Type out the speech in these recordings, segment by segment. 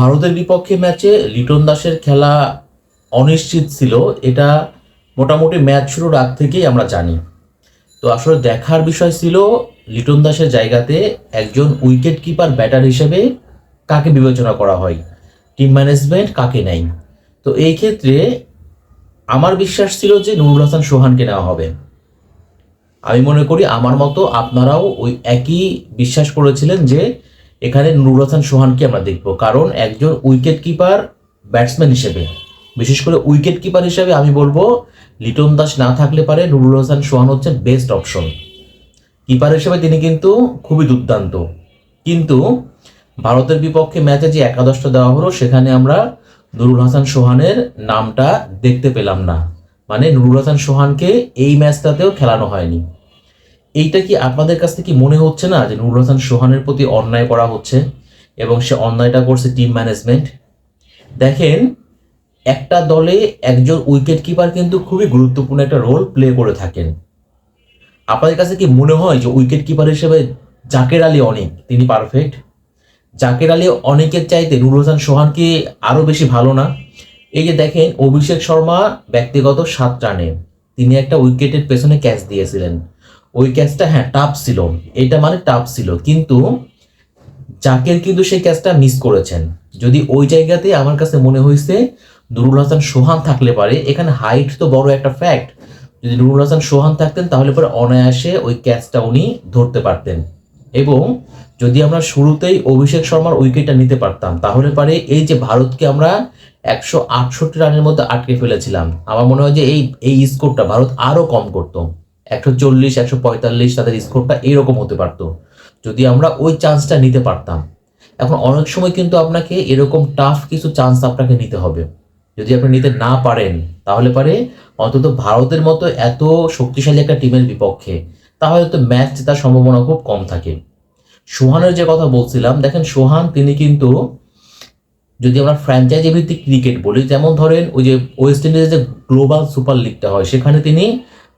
ভারতের বিপক্ষে ম্যাচে লিটন দাসের খেলা অনিশ্চিত ছিল। এটা মোটামুটি ম্যাচ শুরুর আগ থেকেই আমরা জানি। তো আসলে দেখার বিষয় ছিল, লিটন দাসের জায়গাতে একজন উইকেট কিপার, ব্যাটার হিসেবে কাকে বিবেচনা করা হয়? টিম ম্যানেজমেন্ট কাকে নেয়? তো এই ক্ষেত্রে আমার বিশ্বাস ছিল যে নুরুল হাসান সোহানকে নেওয়া হবে। আমি মনে করি, আমার মতো আপনারাও ওই একই বিশ্বাস করেছিলেন যে এখানে নুরুল হাসান সোহানকে আমরা দেখব। কারণ একজন উইকেট কিপার ব্যাটসম্যান হিসেবে, বিশেষ করে উইকেট কিপার হিসেবে আমি বলব, লিটন দাস না থাকলে পারে নুরুল হাসান সোহান হচ্ছে বেস্ট অপশন কিপার হিসেবে তিনি কিন্তু খুবই দুর্দান্ত। কিন্তু ভারতের বিপক্ষে ম্যাচে যে একাদশটা দেওয়া হলো, সেখানে আমরা নুরুল হাসান সোহানের নামটা দেখতে পেলাম না। মানে নুরুল হাসান সোহানকে এই ম্যাচটাতেও খেলানো হয়নি। এইটা কি আপনাদের কাছ থেকে মনে হচ্ছে না যে নুরুল হাসান সোহানের প্রতি অন্যায় করা হচ্ছে এবং সে অন্যায়টা করছে টিম ম্যানেজমেন্ট দেখেন, একটা দলে একজন উইকেট কিপার কিন্তু খুবই গুরুত্বপূর্ণ একটা রোল প্লে করে থাকেন। আপনাদের কাছে কি মনে হয় যে উইকেট কিপার হিসেবে জাকের আলী অনেক? তিনি পারফেক্ট জাকের আলী অনেকের চাইতে নুরুল হাসান সোহান কি আরও বেশি ভালো না? এই যে দেখেন, অভিষেক শর্মা ব্যক্তিগত সাত রানে। তিনি একটা উইকেটের পেছনে ক্যাচ দিয়েছিলেন। ওই ক্যাচটা হ্যাঁ টাফ ছিল। এটা মানে টাফ ছিল। কিন্তু জাকের কিন্তু সেই ক্যাচটা মিস করেছেন। যদি ওই জায়গাতে আমার কাছে মনে হয়েছে, নুরুল হাসান সোহান থাকলে পারে। এখানে হাইট তো বড় একটা ফ্যাক্ট যদি নুরুল হাসান সোহান থাকতেন, তাহলে পরে অনায়াসে ওই ক্যাচটা উনি ধরতে পারতেন। এবং যদি আমরা শুরুতেই অভিষেক শর্মার উইকেটটা নিতে পারতাম, তাহলে পারে এই যে ভারতকে আমরা একশো আটষট্টি রানের মধ্যে আটকে ফেলেছিলাম। আমার মনে হয় যে এই এই স্কোরটা ভারত আরও কম করতো। একশো চল্লিশ, একশো পঁয়তাল্লিশ তাদের স্কোরটা এইরকম হতে পারতো। যদি আমরা ওই চান্সটা নিতে পারতাম। এখন অনেক সময় কিন্তু আপনাকে এরকম টাফ কিছু চান্স আপনাকে নিতে হবে। যদি আপনি নিতে না পারেন, তাহলে পারে অন্তত ভারতের মতো এত শক্তিশালী একটা টিমের বিপক্ষে, তাহলে তো ম্যাচ জেতার সম্ভাবনা খুব কম থাকে। সোহানের যে কথা বলছিলাম, দেখেন সোহান তিনি কিন্তু যদি আমরা ফ্র্যাঞ্চাইজি ভিত্তিক ক্রিকেট বলি, যেমন ধরেন ওই যে ওয়েস্ট ইন্ডিজের যে গ্লোবাল সুপার লিগটা হয়, সেখানে তিনি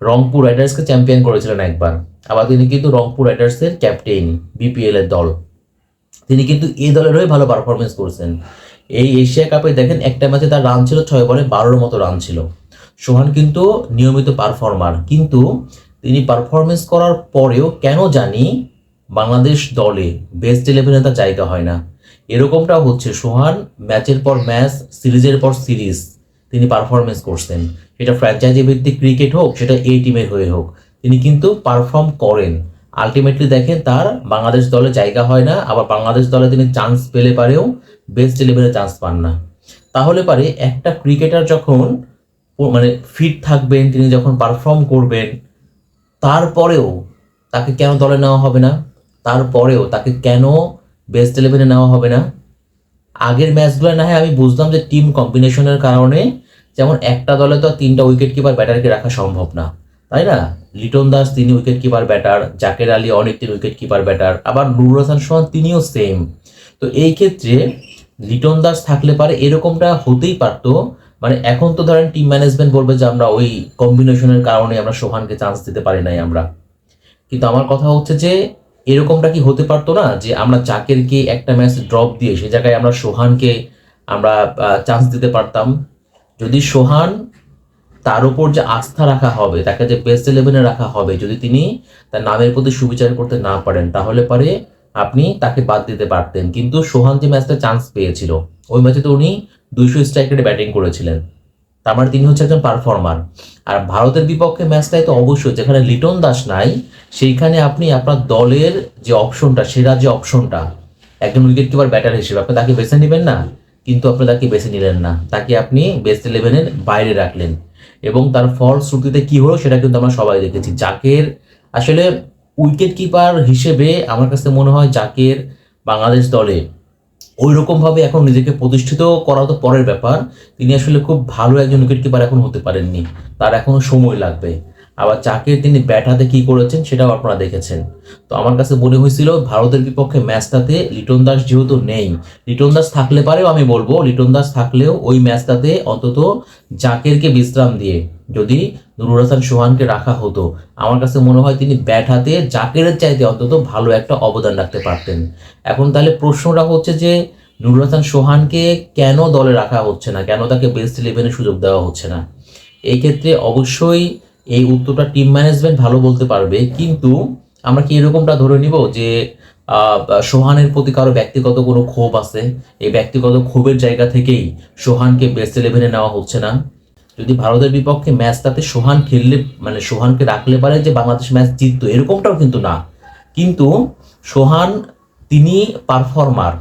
রংপুর রাইডার্সকে চ্যাম্পিয়ন করেছিলেন একবার। আবার তিনি কিন্তু রংপুর রাইডার্সের ক্যাপ্টেন বিপিএল এর দল। তিনি কিন্তু এই দলের হয়ে ভালো পারফরমেন্স করছেন। এই এশিয়া কাপে দেখেন, একটা ম্যাচে তার রান ছিল ছয় বলে বারোর মতো রান ছিল। সোহান কিন্তু নিয়মিত পারফর্মার কিন্তু তিনি পারফরমেন্স করার পরেও কেন জানি বাংলাদেশ দলে বেস্ট ইলেভেনে তার জায়গা হয় না। এরকমটা হচ্ছে। সোহান ম্যাচের পর ম্যাচ সিরিজের পর সিরিজ তিনি পারফরমেন্স করছেন। সেটা ফ্র্যাঞ্চাইজি ভিত্তিক ক্রিকেট হোক, সেটা এই টিমের হয়ে হোক। তিনি কিন্তু পারফর্ম করেন। আলটিমেটলি দেখেন তার বাংলাদেশ দলে জায়গা হয় না, আবার বাংলাদেশ দলে তিনি চান্স পেলে পারেও বেস্ট ইলেভেনে চান্স পান না। তাহলে পারে একটা ক্রিকেটার যখন মানে ফিট থাকবেন, তিনি যখন পারফর্ম করবেন, তারপরেও তাকে কেন দলে নেওয়া হবে না? তারপরেও তাকে কেন বেস্ট ইলেভেনে নেওয়া হবে না? আগের ম্যাচগুলো না হয় আমি বুঝলাম যে টিম কম্বিনেশনের কারণে যেমন একটা দলে তো তিনটা উইকেট কিপার ব্যাটারকে রাখা সম্ভব না, তাই না? লিটন দাস তিনি wicket keeper batter Jaker Ali অনেক তিন উইকেট কিপার ব্যাটার আবার নুরুল হাসান সোহান তিনিও সেম তো এই ক্ষেত্রে লিটন দাস থাকলে পারে এরকমটা হতেই পারতো মানে এখন তো ধরেন টিম ম্যানেজমেন্ট বলবে যে আমরা ওই কম্বিনেশনের কারণে আমরা সোহানকে চান্স দিতে পারি নাই আমরা। কিন্তু আমার কথা হচ্ছে যে এরকমটা কি হতে পারতো না যে আমরা জাকেরকে একটা ম্যাচ ড্রপ দিয়ে সে জায়গায় আমরা সোহানকে আমরা চান্স দিতে পারতাম? যদি সোহান তার উপর যে আস্থা রাখা হবে, তাকে যে বেস্ট ইলেভেনে রাখা হবে, যদি তিনি তার নামের প্রতি সুবিচার করতে না পারেন, তাহলে পারে আপনি তাকে বাদ দিতে পারতেন। কিন্তু সোহান যে ম্যাচটা চান্স পেয়েছিল, ওই ম্যাচে তো উনি দুইশো স্ট্রাইক রেটে ব্যাটিং করেছিলেন। তার মানে তিনি হচ্ছে একজন পারফর্মার আর ভারতের বিপক্ষে ম্যাচটাই তো অবশ্যই, যেখানে লিটন দাস নাই, সেইখানে আপনি আপনার দলের যে অপশনটা সেরা যে অপশনটা একজন উইকেট কিপার ব্যাটার হিসেবে, আপনি তাকে বেছে নেবেন না? কিন্তু আপনি তাকে বেছে নিলেন না। তাকে আপনি বেস্ট ইলেভেনের বাইরে রাখলেন। এবং তার ফল শ্রুতিতে কি হলো সেটা কিন্তু আমরা সবাই দেখেছি। জাকের আসলে উইকেট কিপার হিসেবে আমার কাছে মনে হয় জাকের বাংলাদেশ দলে ওই রকমভাবে এখন নিজেকে প্রতিষ্ঠিত করা তো পরের ব্যাপার। তিনি আসলে খুব ভালো একজন উইকেট কিপার এখন হতে পারেননি। তার এখনও সময় লাগবে। আবার চাকের তিনি ব্যাট হাতে কি করেছেন সেটাও আপনারা দেখেছেন। তো আমার কাছে মনে হয়েছিল ভারতের বিপক্ষে ম্যাচটাতে লিটন দাস যেহেতু নেই, লিটন দাস থাকলে পারেও আমি বলব, লিটন দাস থাকলেও ওই ম্যাচটাতে অন্তত জাকেরকে বিশ্রাম দিয়ে যদি নুরুল হাসান সোহানকে রাখা হতো, আমার কাছে মনে হয় তিনি ব্যাট হাতে জাকেরের চাইতে অন্তত ভালো একটা অবদান রাখতে পারতেন। এখন তাহলে প্রশ্নটা হচ্ছে যে নুরুল হাসান সোহানকে কেন দলে রাখা হচ্ছে না? কেন তাকে বেস্ট ইলেভেনে সুযোগ দেওয়া হচ্ছে না? এই ক্ষেত্রে অবশ্যই এই উত্তরটা টিম ম্যানেজমেন্ট ভালো বলতে পারবে। কিন্তু আমরা কি এরকমটা ধরে নিব যে সোহানের প্রতি কারও ব্যক্তিগত কোনো ক্ষোভ আছে? এই ব্যক্তিগত ক্ষোভের জায়গা থেকেই সোহানকে বেস্ট ইলেভেনে নেওয়া হচ্ছে না। যদি ভারতের বিপক্ষে ম্যাচটাতে সোহান খেললে মানে সোহানকে রাখলে পারে যে বাংলাদেশ ম্যাচ জিততো, এরকমটাও কিন্তু না। কিন্তু সোহান তিনি পারফর্মার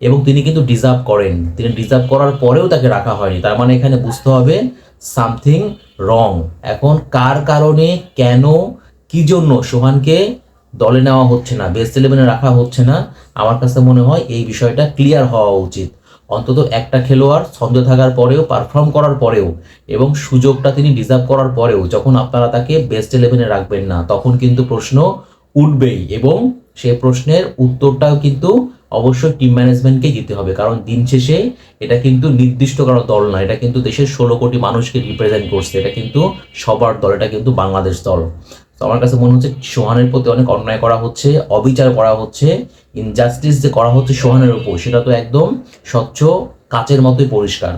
এবং তিনি কিন্তু ডিজার্ভ করেন। তিনি ডিজার্ভ করার পরেও তাকে রাখা হয়নি। তার মানে এখানে বুঝতে হবে সামথিং রং। এখন কার কারণে, কেন, কি জন্য? সোহানকে দলে নেওয়া হচ্ছে না, বেস্ট ইলেভেনে রাখা হচ্ছে না। আমার কাছে মনে হয় এই বিষয়টা ক্লিয়ার হওয়া উচিত। অন্তত একটা খেলোয়াড় ছন্দ থাকার পরেও, পারফর্ম করার পরেও এবং সুযোগটা তিনি ডিজার্ভ করার পরেও যখন আপনারা তাকে বেস্ট ইলেভেনে রাখবেন না, তখন কিন্তু প্রশ্ন উঠবেই এবং সে প্রশ্নের উত্তরটাও কিন্তু অবশ্যই টিম ম্যানেজমেন্টকে দিতে হবে, কারণ দিন শেষে এটা কিন্তু নির্দিষ্ট কারও দল না, এটা কিন্তু দেশের ষোলো কোটি মানুষকে রিপ্রেজেন্ট করছে, এটা কিন্তু সবার দল, এটা কিন্তু বাংলাদেশ দল। তো আমার কাছে মনে হচ্ছে সোহানের প্রতি অনেক অন্যায় করা হচ্ছে, অবিচার করা হচ্ছে ইনজাস্টিস যে করা হচ্ছে সোহানের উপর, সেটা তো একদম স্বচ্ছ কাচের মতোই পরিষ্কার।